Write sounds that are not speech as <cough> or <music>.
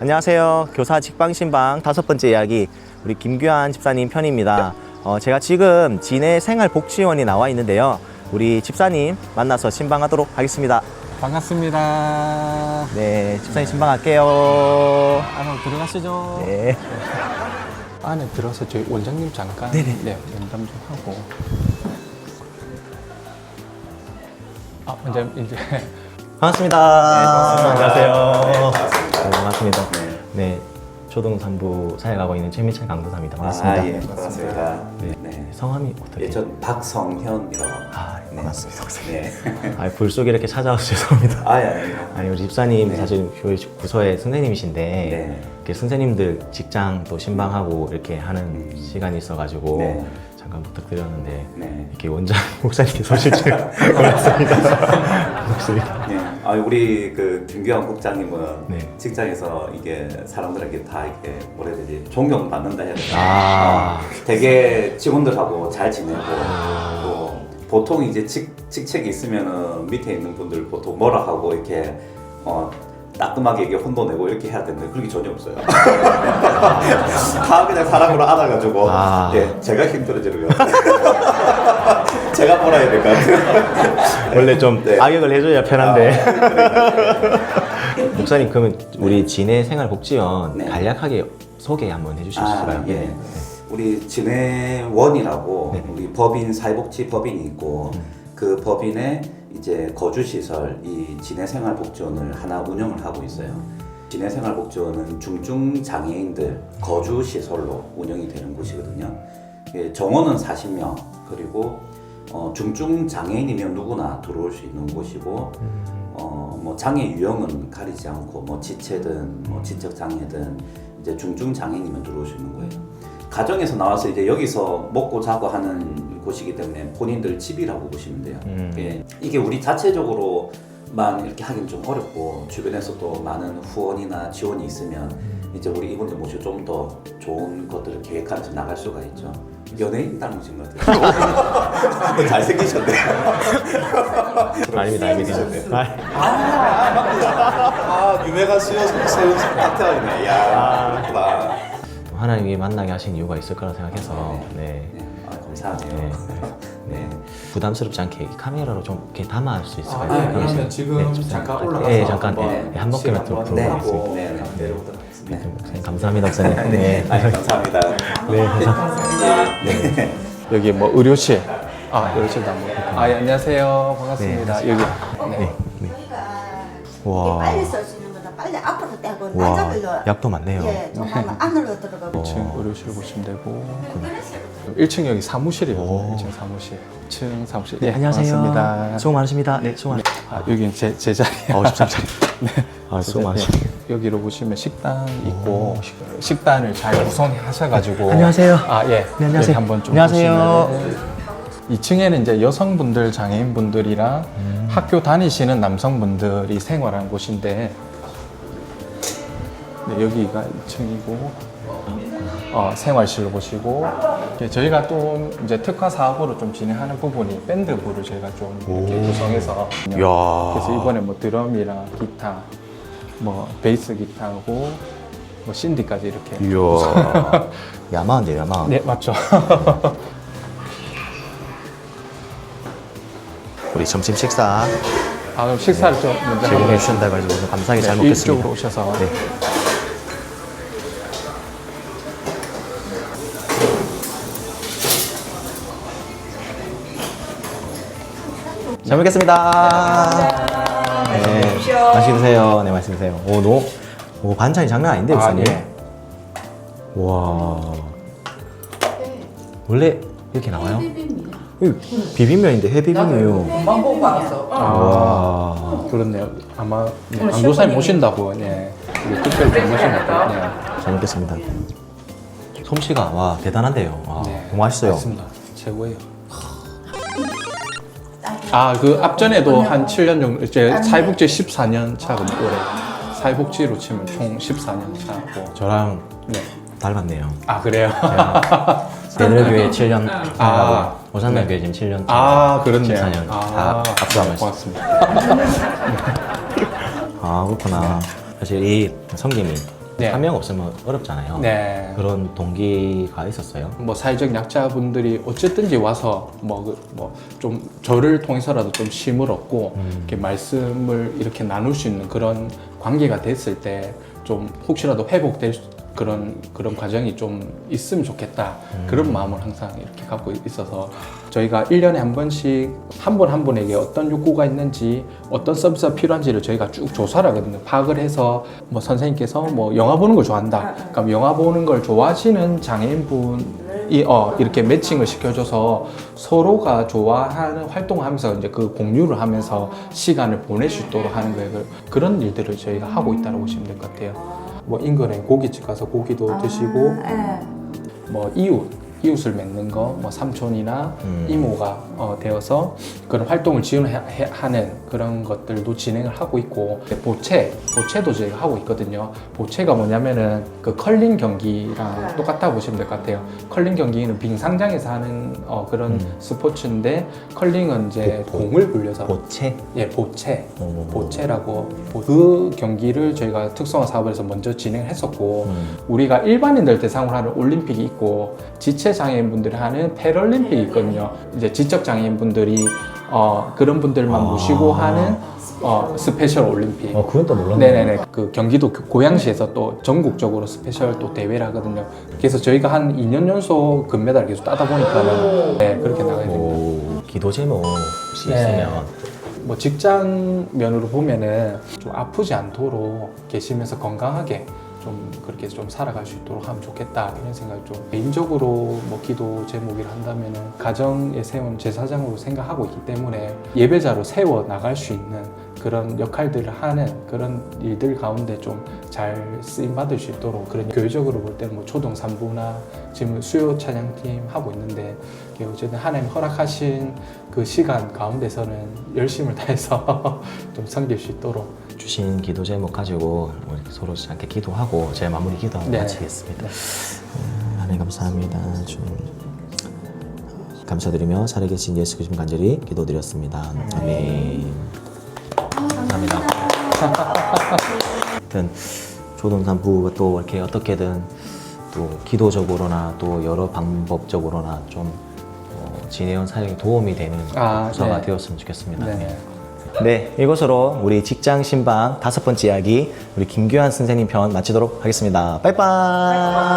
안녕하세요. 교사 직방신방 다섯 번째 이야기 우리 김규환 집사님 편입니다. 어, 제가 지금 진해 생활복지원이 나와 있는데요. 우리 집사님 만나서 신방하도록 하겠습니다. 반갑습니다. 네, 집사님 신방할게요. 안으로 들어가시죠. 네. 안에 들어서 저희 원장님 잠깐 네네. 네, 면담 좀 하고. 아, 원장님 이제 반갑습니다. 안녕하세요. 네, 반갑습니다. 네, 초등산부 사역하고 있는 최민철 강도사입니다. 반갑습니다. 아, 예, 반갑습니다. 네. 네. 성함이 어떻게? 예, 전 박성현이라고 합니다. 아, 네, 반갑습니다. 네. <laughs> 아, 불 속에 이렇게 찾아와서 <laughs> 죄송합니다. 아, 예, 아니요. 아니 우리 집사님 네. 사실 교회 부서의 선생님이신데 네. 이렇게 선생님들 직장 또 신방하고 이렇게 하는 음. 시간이 있어가지고 네. 잠깐 부탁드렸는데 네. 이렇게 원장 <laughs> 목사님께 소식 줄 <laughs> 몰랐습니다. 반갑습니다. 네. 아, 우리 그 김규환 국장님은 네. 직장에서 이게 사람들에게 다 이렇게 뭐라 해야 되지 존경받는다 해야 되나? 아. 어, 되게 직원들하고 잘 지내고 또 보통 이제 직, 직책이 있으면은 밑에 있는 분들 보통 뭐라 하고 이렇게 어 따끔하게 이게 혼도 내고 이렇게 해야 되는데 그런 게 전혀 없어요. <laughs> 다 그냥 사람으로 안아가지고 아. 예, 제가 힘들어지는 것 같아요. <laughs> 제가 뭐라 해야 될까? <laughs> 원래 좀 네. 악역을 해줘야 편한데 아, 목사님 그러면 우리 진해 생활복지원 네. 간략하게 소개 한번 해주실 수 있을까요? 아, 예. 우리 진해원이라고 네. 우리 법인 사회복지 법인이 있고 그 법인의 이제 거주 시설 이 진해생활복지원을 하나 운영을 하고 있어요. 진해생활복지원은 중증 장애인들 거주 시설로 운영이 되는 곳이거든요. 예, 정원은 40명 그리고 어, 중증 장애인이면 누구나 들어올 수 있는 곳이고 어, 뭐 장애 유형은 가리지 않고 뭐 지체든 뭐 지적 장애든 이제 중증 장애인이면 들어올 수 있는 거예요. 가정에서 나와서 이제 여기서 먹고 자고 하는 곳이기 때문에 본인들 집이라고 보시면 돼요. 음. 예, 이게 우리 자체적으로 만 이렇게 하긴 좀 어렵고 주변에서 또 많은 후원이나 지원이 있으면 이제 우리 이분들 모시고 좀 더 좋은 것들을 계획하면서 나갈 수가 있죠. 연예인 닮으신 것 같아요. <laughs> 잘생기셨네요. <laughs> 아닙니다, 아닙니다. 아, 유명한 수요 세운 파트너이네. 야, 그렇구나. 하나님이 만나게 하신 이유가 있을 거라 생각해서 네. 네, 아, 감사하네요. 네. <laughs> 네. 부담스럽지 않게 이 카메라로 좀 이렇게 담아할 수 있을까요? 아, 네, 그러면 그러면 지금 좀 잠깐 잠깐- 올라가서 예, 잠깐 한번 예, 한 번씩만 좀 시간 네, 한번 들어보겠습니다. 네, 네. 내려오도록 하겠습니다. 네. 목사님 감사합니다, 목사님. <laughs> 네. 아, 감사합니다. 네, 감사합니다. 네. 여기 뭐 의료실. 아, 의료실도 한번. 아, 예, 안녕하세요. 반갑습니다. 네, 여기 네. 네. 우리가 와. 빨리. 빨리 앞으로 떼고 와, 난자별로 약도 많네요. 예, 좀 하면 안으로 들어가고 1층 의료실 보시면 되고 1층 여기 사무실이에요. 오. 1층 사무실. 1층 사무실. 네, 안녕하세요. 반갑습니다. 수고 많으십니다. 네, 수고 많으십니다. 아, 여기 제, 제 자리. 어, <laughs> 13짜리. 아, 수고 많으십니다. 네, 여기로 보시면 식당 있고 식단을 잘 구성하셔가지고 안녕하세요. 아 예. 네, 안녕하세요. 여기 한번 좀 안녕하세요. 보시면은 2층에는 이제 여성분들 장애인분들이랑 음. 학교 다니시는 남성분들이 생활하는 곳인데 네, 여기가 2층이고 어, 생활실로 보시고 이제 저희가 또 이제 특화 사업으로 좀 진행하는 부분이 밴드부를 저희가 좀 이렇게 구성해서. 그래서 이번에 뭐 드럼이랑 기타, 뭐 베이스 기타하고 뭐 신디까지 이렇게. 이야. <laughs> 야마한데요, 야마. 네 맞죠. <laughs> 우리 점심 식사 아 그럼 식사를 좀 먼저 제공해 한번 주신다고 해서 감사하게 잘 네, 먹겠습니다. 이쪽으로 오셔서 네. 잘 먹겠습니다. 네, 맛있게 드세요. 네, 맛있게 드세요. 오, 너, 오, 반찬이 장난 아닌데, 아, 목사님. 예. 와. 원래 이렇게 나와요? 이거 비빔면인데 회비빔이에요. 금방 보고 왔어. 아 그렇네요. 아마 네, 안도사님 오신다고 예. 특별히 부르신 것 같아요. 잘 먹겠습니다. 솜씨가 와 대단한데요. 와, 네. 너무 맛있어요. 맞습니다. 최고예요. 아 그 앞전에도 한 7년 정도 이제 사회복지 14년 차고 올해 사회복지로 치면 총 14년 차고 저랑 네. 닮았네요. 아 그래요? <laughs> 대늘교회 7년 아. 하고 오산날교회 지금 7년 차. 아 그렇네요. 14년 다 아, 압수하면서. 고맙습니다. <laughs> 아 그렇구나. 사실 이 성김이 네. 한명 없으면 어렵잖아요. 네. 그런 동기가 있었어요. 뭐 사회적 약자분들이 어쨌든지 와서 뭐뭐좀 저를 통해서라도 좀 힘을 얻고 이렇게 말씀을 이렇게 나눌 수 있는 그런 관계가 됐을 때 좀 혹시라도 회복될 수- 그런 그런 과정이 좀 있으면 좋겠다. 그런 마음을 항상 이렇게 갖고 있어서 저희가 1년에 한 번씩 한 분 한 분에게 어떤 욕구가 있는지 어떤 서비스가 필요한지를 저희가 쭉 조사를 하거든요. 파악을 해서 뭐 선생님께서 뭐 영화 보는 걸 좋아한다. 그럼 영화 보는 걸 좋아하시는 장애인분 이 어 이렇게 매칭을 시켜줘서 서로가 좋아하는 활동을 하면서 이제 그 공유를 하면서 시간을 보낼 수 있도록 하는 거예요. 그- 그런 일들을 저희가 하고 있다고 보시면 될 것 같아요 뭐 인근에 고깃집 가서 고기도 드시고 예. 뭐 이웃 이웃을 맺는 거, 뭐 삼촌이나 음. 이모가 어, 되어서 그런 활동을 지원하는 그런 것들도 진행을 하고 있고 보채, 보채도 저희가 하고 있거든요. 보채가 뭐냐면은 그 컬링 경기랑 똑같다고 보시면 될 것 같아요. 컬링 경기는 빙상장에서 하는 어, 그런 음. 스포츠인데 컬링은 이제 보- 보- 공을 불려서 보채. 예, 보채. 오. 보채라고 보- 그 경기를 저희가 특성화 사업을 해서 먼저 진행을 했었고 음. 우리가 일반인들 대상으로 하는 올림픽이 있고 지체 장애인분들이 하는 패럴림픽이 있거든요. 이제 지적 장애인분들이 어, 그런 분들만 아. 모시고 하는 어, 스페셜 올림픽. 어, 그건 또 몰랐네요. 네네네. 그 경기도 그 고양시에서 또 전국적으로 스페셜 또 대회를 하거든요. 그래서 저희가 한 2년 연속 금메달 계속 따다 보니까는 네, 그렇게 나가야 됩니다. 오, 기도 제목 혹시 네. 있으면 뭐 직장 면으로 보면은 좀 아프지 않도록 계시면서 건강하게 좀 그렇게 좀 살아갈 수 있도록 하면 좋겠다. 이런 생각이 좀 개인적으로 뭐 기도 제목이라 한다면은 가정에 세운 제사장으로 생각하고 있기 때문에 예배자로 세워 나갈 수 있는 그런 역할들을 하는 그런 일들 가운데 좀 잘 쓰임 받을 수 있도록 그런 교회적으로 볼 때는 뭐 초등 산부나 지금 수요 찬양팀 하고 있는데 어쨌든 하나님 허락하신 그 시간 가운데서는 열심을 다해서 <laughs> 좀 섬길 수 있도록 주신 기도 제목 가지고 서로 함께 기도하고 제 마무리 기도하고 네. 마치겠습니다. 음, 하나님 감사합니다. 주 감사드리며 살아계신 예수 그리스도 간절히 기도드렸습니다. 아멘. 하여튼 조동산부가 또 이렇게 어떻게든 또 기도적으로나 또 여러 방법적으로나 좀 어, 진해온 사역에 도움이 되는 아, 부서가 네. 되었으면 좋겠습니다. 네. 네, 이것으로 우리 직장 신방 다섯 번째 이야기 우리 김규환 선생님 편 마치도록 하겠습니다. 빠이빠이.